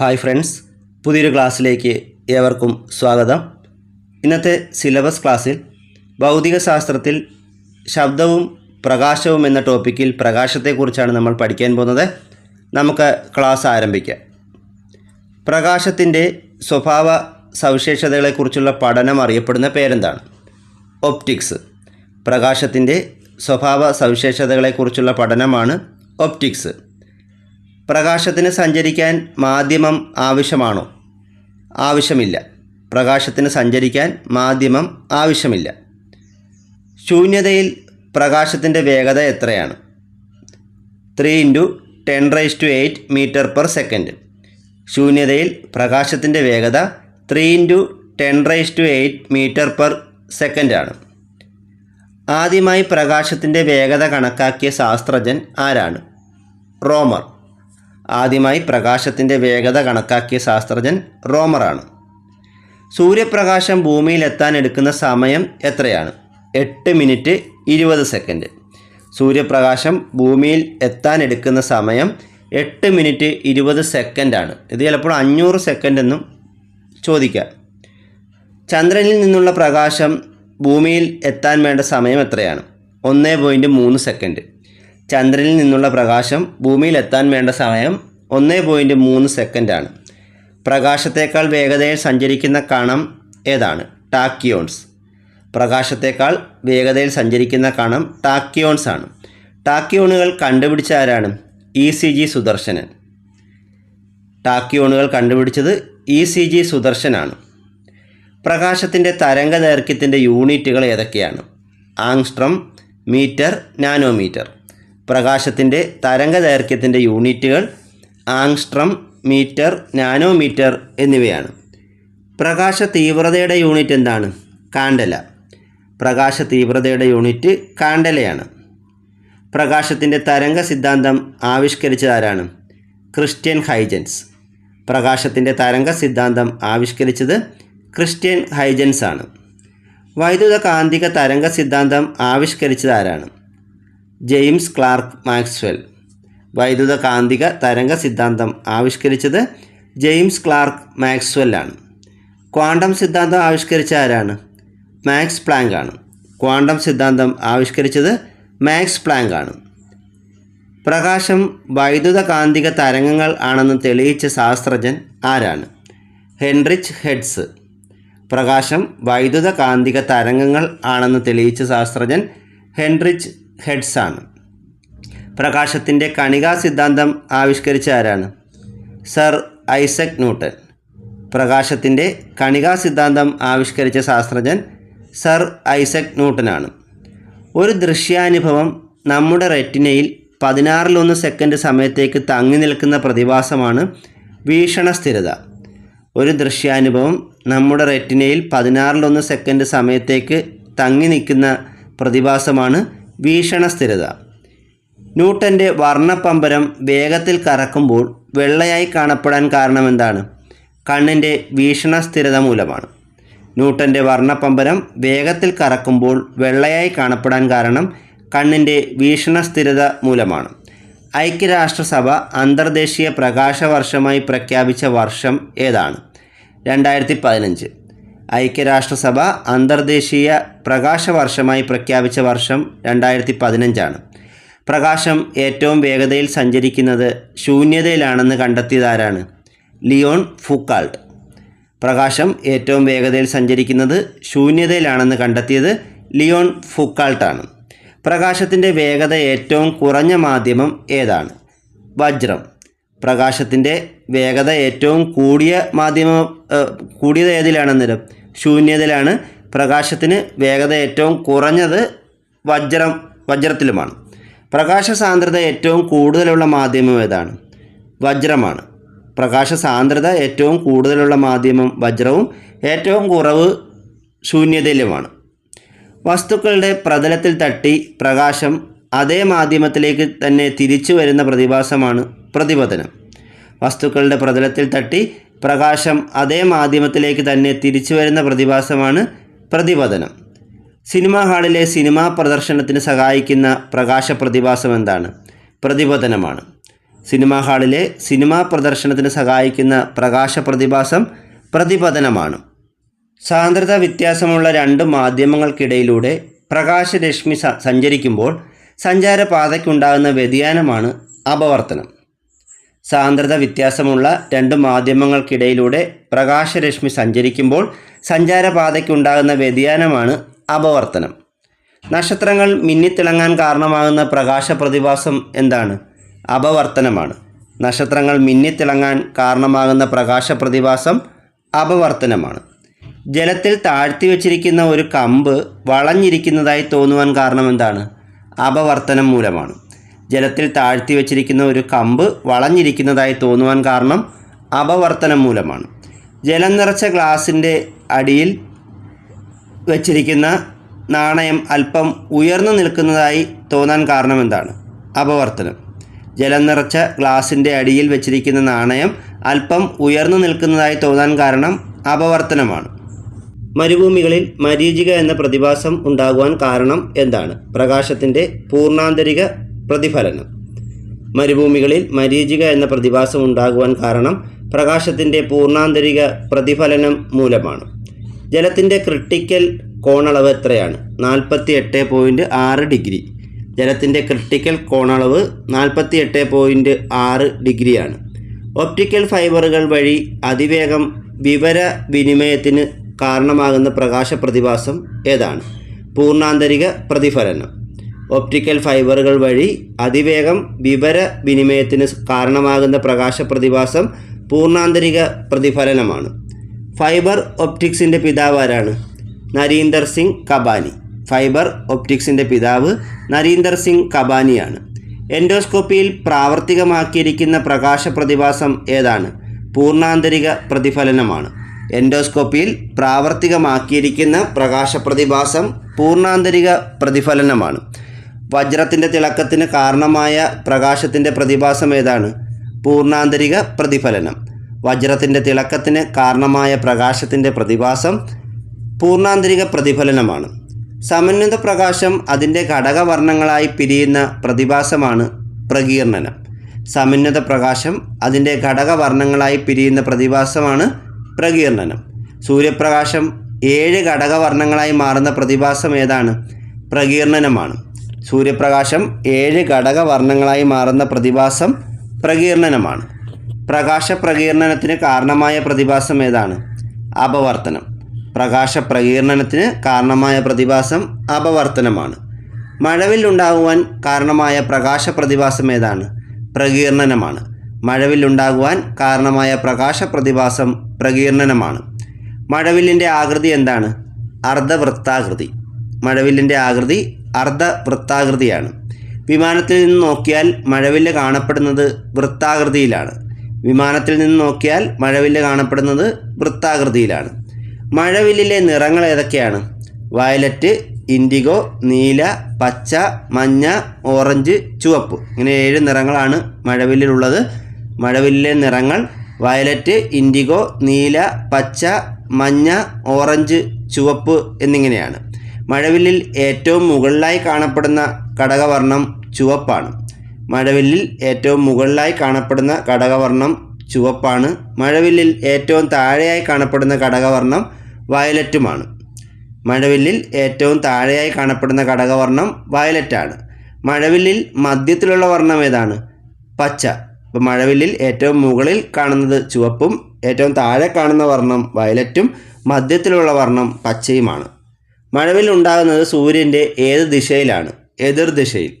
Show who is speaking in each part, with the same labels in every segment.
Speaker 1: Hi friends പുതിയൊരു ക്ലാസ്സിലേക്ക് ഏവർക്കും സ്വാഗതം. ഇന്നത്തെ സിലബസ് ക്ലാസ്സിൽ ഭൗതിക ശാസ്ത്രത്തിൽ ശബ്ദവും പ്രകാശവും എന്ന ടോപ്പിക്കിൽ പ്രകാശത്തെക്കുറിച്ചാണ് നമ്മൾ പഠിക്കാൻ പോകുന്നത്. നമുക്ക് ക്ലാസ് ആരംഭിക്കാം. പ്രകാശത്തിന്റെ സ്വഭാവ സവിശേഷതകളെക്കുറിച്ചുള്ള പഠനം അറിയപ്പെടുന്ന പേരെന്താണ്? ഒപ്റ്റിക്സ്. പ്രകാശത്തിന്റെ സ്വഭാവ സവിശേഷതകളെക്കുറിച്ചുള്ള പഠനമാണ് ഒപ്റ്റിക്സ്. പ്രകാശത്തിന് സഞ്ചരിക്കാൻ മാധ്യമം ആവശ്യമാണോ? ആവശ്യമില്ല. പ്രകാശത്തിന് സഞ്ചരിക്കാൻ മാധ്യമം ആവശ്യമില്ല. ശൂന്യതയിൽ പ്രകാശത്തിന്റെ വേഗത എത്രയാണ്? Three into ten raise to eight metre per second ശൂന്യതയിൽ പ്രകാശത്തിന്റെ വേഗത three into ten raise to eight metre per സെക്കൻഡാണ് ആദ്യമായി പ്രകാശത്തിന്റെ വേഗത കണക്കാക്കിയ ശാസ്ത്രജ്ഞൻ ആരാണ്? റോമർ. ആദ്യമായി പ്രകാശത്തിന്റെ വേഗത കണക്കാക്കിയ ശാസ്ത്രജ്ഞൻ റോമറാണ്. സൂര്യപ്രകാശം ഭൂമിയിൽ എത്താൻ എടുക്കുന്ന സമയം എത്രയാണ്? എട്ട് മിനിറ്റ് ഇരുപത് സെക്കൻഡ്. സൂര്യപ്രകാശം ഭൂമിയിൽ എത്താൻ എടുക്കുന്ന സമയം എട്ട് മിനിറ്റ് ഇരുപത് സെക്കൻഡാണ്. ഇത് ചിലപ്പോൾ അഞ്ഞൂറ് സെക്കൻഡ് എന്നും ചോദിക്കാം. ചന്ദ്രനിൽ നിന്നുള്ള പ്രകാശം ഭൂമിയിൽ എത്താൻ വേണ്ട സമയം എത്രയാണ്? ഒന്ന് പോയിന്റ് മൂന്ന് സെക്കൻഡ്. ചന്ദ്രനിൽ നിന്നുള്ള പ്രകാശം ഭൂമിയിൽ എത്താൻ വേണ്ട സമയം ഒന്ന് പോയിന്റ് മൂന്ന് സെക്കൻഡാണ് പ്രകാശത്തേക്കാൾ വേഗതയിൽ സഞ്ചരിക്കുന്ന കണം ഏതാണ്? ടാക്കിയോൺസ് പ്രകാശത്തേക്കാൾ വേഗതയിൽ സഞ്ചരിക്കുന്ന കണം ടാക്കിയോൺസ് ആണ്. ടാക്കിയോണുകൾ കണ്ടുപിടിച്ച ആരാണ്? E C G Sudarshan. ടാക്കിയോണുകൾ കണ്ടുപിടിച്ചത് ഇ സി ജി സുദർശനാണ്. പ്രകാശത്തിന്റെ തരംഗ ദൈർഘ്യത്തിന്റെ യൂണിറ്റുകൾ ഏതൊക്കെയാണ്? Angstrom metre nanometre. പ്രകാശത്തിന്റെ തരംഗ ദൈർഘ്യത്തിന്റെ യൂണിറ്റുകൾ ആങ്സ്ട്രം മീറ്റർ നാനോമീറ്റർ എന്നിവയാണ്. പ്രകാശ തീവ്രതയുടെ യൂണിറ്റ് എന്താണ്? കാണ്ടല പ്രകാശ തീവ്രതയുടെ യൂണിറ്റ് കാണ്ടലയാണ് പ്രകാശത്തിന്റെ തരംഗ സിദ്ധാന്തം ആവിഷ്കരിച്ചത് ആരാണ് ക്രിസ്ത്യൻ ഹൈജൻസ്. പ്രകാശത്തിന്റെ തരംഗ സിദ്ധാന്തം ആവിഷ്കരിച്ചത് ക്രിസ്ത്യൻ ഹൈജൻസ് ആണ് വൈദ്യുത കാന്തിക തരംഗ സിദ്ധാന്തം ആവിഷ്കരിച്ചത് ആരാണ് ജെയിംസ് ക്ലാർക്ക് മാക്സ്വെൽ. വൈദ്യുത കാന്തിക തരംഗ സിദ്ധാന്തം ആവിഷ്കരിച്ചത് ജെയിംസ് ക്ലാർക്ക് മാക്സ്വെൽ ആണ്. ക്വാണ്ടം സിദ്ധാന്തം ആവിഷ്കരിച്ച ആരാണ്? മാക്സ് പ്ലാങ്ക് ആണ്. ക്വാണ്ടം സിദ്ധാന്തം ആവിഷ്കരിച്ചത് മാക്സ് പ്ലാങ്ക് ആണ്. പ്രകാശം വൈദ്യുത കാന്തിക തരംഗങ്ങൾ ആണെന്ന് തെളിയിച്ച ശാസ്ത്രജ്ഞൻ ആരാണ്? Heinrich Hertz. പ്രകാശം വൈദ്യുത കാന്തിക തരംഗങ്ങൾ ആണെന്ന് തെളിയിച്ച ശാസ്ത്രജ്ഞൻ ഹെൻറിച്ച് ഹെഡ്സ് ആണ്. പ്രകാശത്തിന്റെ കണികാ സിദ്ധാന്തം ആവിഷ്കരിച്ച ആരാണ്? സർ ഐസക് ന്യൂട്ടൺ പ്രകാശത്തിന്റെ കണികാ സിദ്ധാന്തം ആവിഷ്കരിച്ച ശാസ്ത്രജ്ഞൻ സർ ഐസക് ന്യൂട്ടനാണ് ഒരു ദൃശ്യാനുഭവം നമ്മുടെ റെറ്റിനയിൽ പതിനാറിലൊന്ന് സെക്കൻഡ് സമയത്തേക്ക് തങ്ങി നിൽക്കുന്ന പ്രതിഭാസമാണ് വീക്ഷണ സ്ഥിരത. ഒരു ദൃശ്യാനുഭവം നമ്മുടെ റെറ്റിനയിൽ പതിനാറിലൊന്ന് സെക്കൻഡ് സമയത്തേക്ക് തങ്ങി നിൽക്കുന്ന പ്രതിഭാസമാണ് വീക്ഷണ സ്ഥിരത ന്യൂട്ടന്റെ വർണപ്പമ്പരം വേഗത്തിൽ കറക്കുമ്പോൾ വെള്ളയായി കാണപ്പെടാൻ കാരണം എന്താണ് കണ്ണിന്റെ വീക്ഷണ സ്ഥിരത മൂലമാണ്. ന്യൂട്ടന്റെ വർണപ്പമ്പരം വേഗത്തിൽ കറക്കുമ്പോൾ വെള്ളയായി കാണപ്പെടാൻ കാരണം കണ്ണിന്റെ വീക്ഷണ സ്ഥിരത മൂലമാണ്. ഐക്യരാഷ്ട്രസഭ അന്തർദേശീയ പ്രകാശവർഷമായി പ്രഖ്യാപിച്ച വർഷം ഏതാണ്? രണ്ടായിരത്തി പതിനഞ്ച്. ഐക്യരാഷ്ട്രസഭ അന്തർദേശീയ പ്രകാശ വർഷമായി പ്രഖ്യാപിച്ച വർഷം രണ്ടായിരത്തി പതിനഞ്ചാണ് പ്രകാശം ഏറ്റവും വേഗതയിൽ സഞ്ചരിക്കുന്നത് ശൂന്യതയിലാണെന്ന് കണ്ടെത്തിയതാരാണ്? Leon Foucault. പ്രകാശം ഏറ്റവും വേഗതയിൽ സഞ്ചരിക്കുന്നത് ശൂന്യതയിലാണെന്ന് കണ്ടെത്തിയത് ലിയോൺ ഫുക്കാൾട്ടാണ്. പ്രകാശത്തിന്റെ വേഗത ഏറ്റവും കുറഞ്ഞ മാധ്യമം ഏതാണ്? വജ്രം. പ്രകാശത്തിന്റെ വേഗത ഏറ്റവും കൂടിയ മാധ്യമം കൂടിയത് ഏതിലാണെന്നേരം ശൂന്യതയിലാണ്. പ്രകാശത്തിന് വേഗത ഏറ്റവും കുറഞ്ഞത് വജ്രം വജ്രത്തിലുമാണ്. പ്രകാശ സാന്ദ്രത ഏറ്റവും കൂടുതലുള്ള മാധ്യമം ഏതാണ്? വജ്രമാണ്. പ്രകാശ സാന്ദ്രത ഏറ്റവും കൂടുതലുള്ള മാധ്യമം വജ്രവും ഏറ്റവും കുറവ് ശൂന്യതയിലുമാണ്. വസ്തുക്കളുടെ പ്രതലത്തിൽ തട്ടി പ്രകാശം അതേ മാധ്യമത്തിലേക്ക് തന്നെ തിരിച്ചു വരുന്ന പ്രതിഭാസമാണ് പ്രതിപതനം. വസ്തുക്കളുടെ പ്രതലത്തിൽ തട്ടി പ്രകാശം അതേ മാധ്യമത്തിലേക്ക് തന്നെ തിരിച്ചു വരുന്ന പ്രതിഭാസമാണ് പ്രതിപതനം. സിനിമാ ഹാളിലെ സിനിമാ പ്രദർശനത്തിന് സഹായിക്കുന്ന പ്രകാശ പ്രതിഭാസം എന്താണ്? പ്രതിപതനമാണ്. സിനിമാ ഹാളിലെ സിനിമാ പ്രദർശനത്തിന് സഹായിക്കുന്ന പ്രകാശ പ്രതിഭാസം പ്രതിപതനമാണ്. സാന്ദ്രത വ്യത്യാസമുള്ള രണ്ട് മാധ്യമങ്ങൾക്കിടയിലൂടെ പ്രകാശരശ്മി സഞ്ചരിക്കുമ്പോൾ സഞ്ചാരപാതയ്ക്കുണ്ടാകുന്ന വ്യതിയാനമാണ് അപവർത്തനം. സാന്ദ്രത വ്യത്യാസമുള്ള രണ്ട് മാധ്യമങ്ങൾക്കിടയിലൂടെ പ്രകാശരശ്മി സഞ്ചരിക്കുമ്പോൾ സഞ്ചാരപാതയ്ക്കുണ്ടാകുന്ന വ്യതിയാനമാണ് അപവർത്തനം. നക്ഷത്രങ്ങൾ മിന്നിത്തിളങ്ങാൻ കാരണമാകുന്ന പ്രകാശ പ്രതിഭാസം എന്താണ്? അപവർത്തനമാണ്. നക്ഷത്രങ്ങൾ മിന്നിത്തിളങ്ങാൻ കാരണമാകുന്ന പ്രകാശ പ്രതിഭാസം അപവർത്തനമാണ്. ജലത്തിൽ താഴ്ത്തി വച്ചിരിക്കുന്ന ഒരു കമ്പ് വളഞ്ഞിരിക്കുന്നതായി തോന്നുവാൻ കാരണം എന്താണ്? അപവർത്തനം മൂലമാണ്. ജലത്തിൽ താഴ്ത്തി വച്ചിരിക്കുന്ന ഒരു കമ്പ് വളഞ്ഞിരിക്കുന്നതായി തോന്നുവാൻ കാരണം അപവർത്തനം മൂലമാണ്. ജലം നിറച്ച ഗ്ലാസിന്റെ അടിയിൽ വച്ചിരിക്കുന്ന നാണയം അല്പം ഉയർന്നു നിൽക്കുന്നതായി തോന്നാൻ കാരണം എന്താണ്? അപവർത്തനം. ജലം നിറച്ച ഗ്ലാസിന്റെ അടിയിൽ വെച്ചിരിക്കുന്ന നാണയം അല്പം ഉയർന്നു നിൽക്കുന്നതായി തോന്നാൻ കാരണം അപവർത്തനമാണ്. മരുഭൂമികളിൽ മരീചിക എന്ന പ്രതിഭാസം ഉണ്ടാകുവാൻ കാരണം എന്താണ്? പ്രകാശത്തിന്റെ പൂർണാന്തരിക പ്രതിഫലനം. മരുഭൂമികളിൽ മരീചിക എന്ന പ്രതിഭാസം ഉണ്ടാകുവാൻ കാരണം പ്രകാശത്തിന്റെ പൂർണാന്തരിക പ്രതിഫലനം മൂലമാണ്. ജലത്തിന്റെ ക്രിട്ടിക്കൽ കോണളവ് എത്രയാണ്? നാൽപ്പത്തി എട്ട് പോയിന്റ് ആറ് ഡിഗ്രി. ജലത്തിന്റെ ക്രിട്ടിക്കൽ കോണളവ് നാൽപ്പത്തി എട്ട് പോയിന്റ് ആറ് ഡിഗ്രിയാണ്. ഒപ്റ്റിക്കൽ ഫൈബറുകൾ വഴി അതിവേഗം വിവര വിനിമയത്തിന് കാരണമാകുന്ന പ്രകാശ പ്രതിഭാസം ഏതാണ്? പൂർണാന്തരിക പ്രതിഫലനം. ഒപ്റ്റിക്കൽ ഫൈബറുകൾ വഴി അതിവേഗം വിവര വിനിമയത്തിന് കാരണമാകുന്ന പ്രകാശ പ്രതിഭാസം പൂർണാന്തരിക പ്രതിഫലനമാണ്. ഫൈബർ ഒപ്റ്റിക്സിന്റെ പിതാവ് ആരാണ്? നരീന്ദർ സിംഗ് കബാനി. ഫൈബർ ഒപ്റ്റിക്സിന്റെ പിതാവ് നരീന്ദർ സിംഗ് കബാനിയാണ്. എൻഡോസ്കോപ്പിയിൽ പ്രാവർത്തികമാക്കിയിരിക്കുന്ന പ്രകാശ പ്രതിഭാസം ഏതാണ്? പൂർണാന്തരിക പ്രതിഫലനമാണ്. എൻഡോസ്കോപ്പിയിൽ പ്രാവർത്തികമാക്കിയിരിക്കുന്ന പ്രകാശ പ്രതിഭാസം പൂർണാന്തരിക പ്രതിഫലനമാണ്. വജ്രത്തിന്റെ തിളക്കത്തിന് കാരണമായ പ്രകാശത്തിന്റെ പ്രതിഭാസം ഏതാണ്? പൂർണാന്തരിക പ്രതിഫലനം. വജ്രത്തിന്റെ തിളക്കത്തിന് കാരണമായ പ്രകാശത്തിന്റെ പ്രതിഭാസം പൂർണാന്തരിക പ്രതിഫലനമാണ്. സമന്വിത പ്രകാശം അതിന്റെ ഘടകവർണങ്ങളായി പിരിയുന്ന പ്രതിഭാസമാണ് പ്രകീർണനം. സമന്വിത പ്രകാശം അതിന്റെ ഘടകവർണങ്ങളായി പിരിയുന്ന പ്രതിഭാസമാണ് പ്രകീർണനം. സൂര്യപ്രകാശം ഏഴ് ഘടകവർണങ്ങളായി മാറുന്ന പ്രതിഭാസം ഏതാണ്? പ്രകീർണനമാണ്. സൂര്യപ്രകാശം ഏഴ് ഘടകവർണങ്ങളായി മാറുന്ന പ്രതിഭാസം പ്രകീർണനമാണ്. പ്രകാശ പ്രകീർണനത്തിന് കാരണമായ പ്രതിഭാസം ഏതാണ്? അപവർത്തനം. പ്രകാശ പ്രകീർണനത്തിന് കാരണമായ പ്രതിഭാസം അപവർത്തനമാണ്. മഴവിൽ ഉണ്ടാകുവാൻ കാരണമായ പ്രകാശ പ്രതിഭാസം ഏതാണ്? പ്രകീർണനമാണ്. മഴവിൽ ഉണ്ടാകുവാൻ കാരണമായ പ്രകാശ പ്രതിഭാസം പ്രകീർണനമാണ്. മഴവില്ലിന്റെ ആകൃതി എന്താണ്? അർദ്ധവൃത്താകൃതി. മഴവില്ലിന്റെ ആകൃതി അർദ്ധവൃത്താകൃതിയാണ്. വിമാനത്തിൽ നിന്ന് നോക്കിയാൽ മഴവില്ല കാണപ്പെടുന്നത് വൃത്താകൃതിയിലാണ്. വിമാനത്തിൽ നിന്ന് നോക്കിയാൽ മഴവില്ല കാണപ്പെടുന്നത് വൃത്താകൃതിയിലാണ്. മഴവില്ലിലെ നിറങ്ങൾ ഏതൊക്കെയാണ്? വയലറ്റ് ഇൻഡിഗോ നീല പച്ച മഞ്ഞ ഓറഞ്ച് ചുവപ്പ്. ഇങ്ങനെ ഏഴ് നിറങ്ങളാണ് മഴവില്ലിലുള്ളത്. മഴവില്ലിലെ നിറങ്ങൾ വയലറ്റ് ഇൻഡിഗോ നീല പച്ച മഞ്ഞ ഓറഞ്ച് ചുവപ്പ് എന്നിങ്ങനെയാണ്. മഴവില്ലിൽ ഏറ്റവും മുകളിലായി കാണപ്പെടുന്ന ഘടകവർണം ചുവപ്പാണ്. മഴവില്ലിൽ ഏറ്റവും മുകളിലായി കാണപ്പെടുന്ന ഘടകവർണം ചുവപ്പാണ്. മഴവില്ലിൽ ഏറ്റവും താഴെയായി കാണപ്പെടുന്ന ഘടകവർണം വയലറ്റുമാണ്. മഴവില്ലിൽ ഏറ്റവും താഴെയായി കാണപ്പെടുന്ന ഘടകവർണം വയലറ്റാണ്. മഴവില്ലിൽ മധ്യത്തിലുള്ള വർണം ഏതാണ്? പച്ച. അപ്പോൾ മഴവില്ലിൽ ഏറ്റവും മുകളിൽ കാണുന്നത് ചുവപ്പും ഏറ്റവും താഴെ കാണുന്ന വർണം വയലറ്റും മധ്യത്തിലുള്ള വർണം പച്ചയുമാണ്. മഴവിൽ ഉണ്ടാകുന്നത് സൂര്യന്റെ ഏത് ദിശയിലാണ്? എതിർദിശയിൽ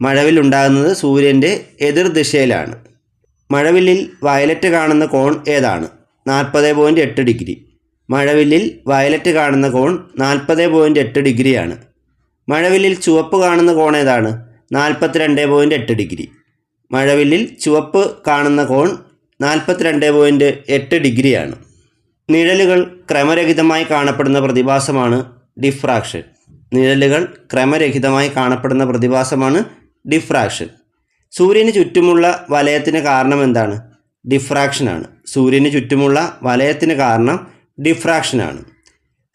Speaker 1: മഴവിൽ ഉണ്ടാകുന്നത് സൂര്യന്റെ എതിർദിശയിലാണ് മഴവില്ലിൽ വയലറ്റ് കാണുന്ന കോൺ ഏതാണ്? നാൽപ്പത് പോയിന്റ് എട്ട് ഡിഗ്രി. മഴവില്ലിൽ വയലറ്റ് കാണുന്ന കോൺ നാൽപ്പത് പോയിന്റ് എട്ട് ഡിഗ്രിയാണ്. മഴവില്ലിൽ ചുവപ്പ് കാണുന്ന കോൺ ഏതാണ്? നാൽപ്പത്തിരണ്ട് പോയിന്റ് എട്ട് ഡിഗ്രി. മഴവില്ലിൽ ചുവപ്പ് കാണുന്ന കോൺ നാൽപ്പത്തിരണ്ട് പോയിന്റ് എട്ട് ഡിഗ്രിയാണ്. നിഴലുകൾ ക്രമരഹിതമായി കാണപ്പെടുന്ന പ്രതിഭാസമാണ് ഡിഫ്രാക്ഷൻ. നിഴലുകൾ ക്രമരഹിതമായി കാണപ്പെടുന്ന പ്രതിഭാസമാണ് ഡിഫ്രാക്ഷൻ. സൂര്യന് ചുറ്റുമുള്ള വലയത്തിന് കാരണം എന്താണ്? ഡിഫ്രാക്ഷനാണ് സൂര്യന് ചുറ്റുമുള്ള വലയത്തിന് കാരണം ഡിഫ്രാക്ഷനാണ്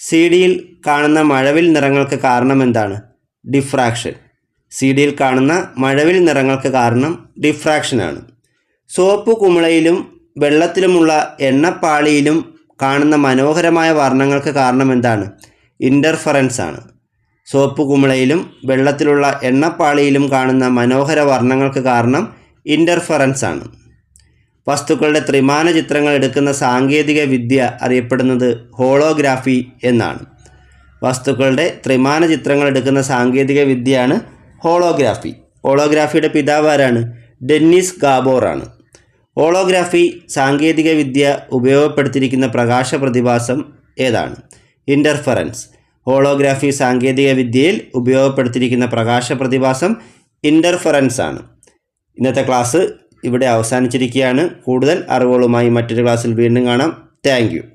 Speaker 1: സി ഡിയിൽ കാണുന്ന മഴവിൽ നിറങ്ങൾക്ക് കാരണം എന്താണ്? ഡിഫ്രാക്ഷൻ. സി ഡിയിൽ കാണുന്ന മഴവിൽ നിറങ്ങൾക്ക് കാരണം ഡിഫ്രാക്ഷനാണ് സോപ്പ് കുമിളയിലും വെള്ളത്തിലുമുള്ള എണ്ണപ്പാളിയിലും കാണുന്ന മനോഹരമായ വർണങ്ങൾക്ക് കാരണം എന്താണ്? ഇന്റർഫറൻസ് ആണ് സോപ്പ് കുമിളയിലും വെള്ളത്തിലുള്ള എണ്ണപ്പാളിയിലും കാണുന്ന മനോഹര വർണങ്ങൾക്ക് കാരണം ഇന്റർഫറൻസ് ആണ് വസ്തുക്കളുടെ ത്രിമാന ചിത്രങ്ങൾ എടുക്കുന്ന സാങ്കേതിക വിദ്യ അറിയപ്പെടുന്നത് ഹോളോഗ്രാഫി എന്നാണ്. വസ്തുക്കളുടെ ത്രിമാന ചിത്രങ്ങൾ എടുക്കുന്ന സാങ്കേതിക വിദ്യയാണ് ഹോളോഗ്രാഫി. ഹോളോഗ്രാഫിയുടെ പിതാവ് ആരാണ്? ഡെന്നിസ് ഗാബോർ ആണ്. ഹോളോഗ്രാഫി സാങ്കേതിക വിദ്യ ഉപയോഗപ്പെടുത്തിയിരിക്കുന്ന പ്രകാശ പ്രതിഭാസം ഏതാണ്? ഇന്റർഫറൻസ് ഹോളോഗ്രാഫി സാങ്കേതിക വിദ്യയിൽ ഉപയോഗപ്പെടുത്തിയിരിക്കുന്ന പ്രകാശ പ്രതിഭാസം ഇന്റർഫറൻസ് ആണ്. ഇന്നത്തെ ക്ലാസ് ഇവിടെ അവസാനിച്ചിരിക്കുകയാണ്. കൂടുതൽ അറിവുകളുമായി മറ്റൊരു ക്ലാസ്സിൽ വീണ്ടും കാണാം. താങ്ക്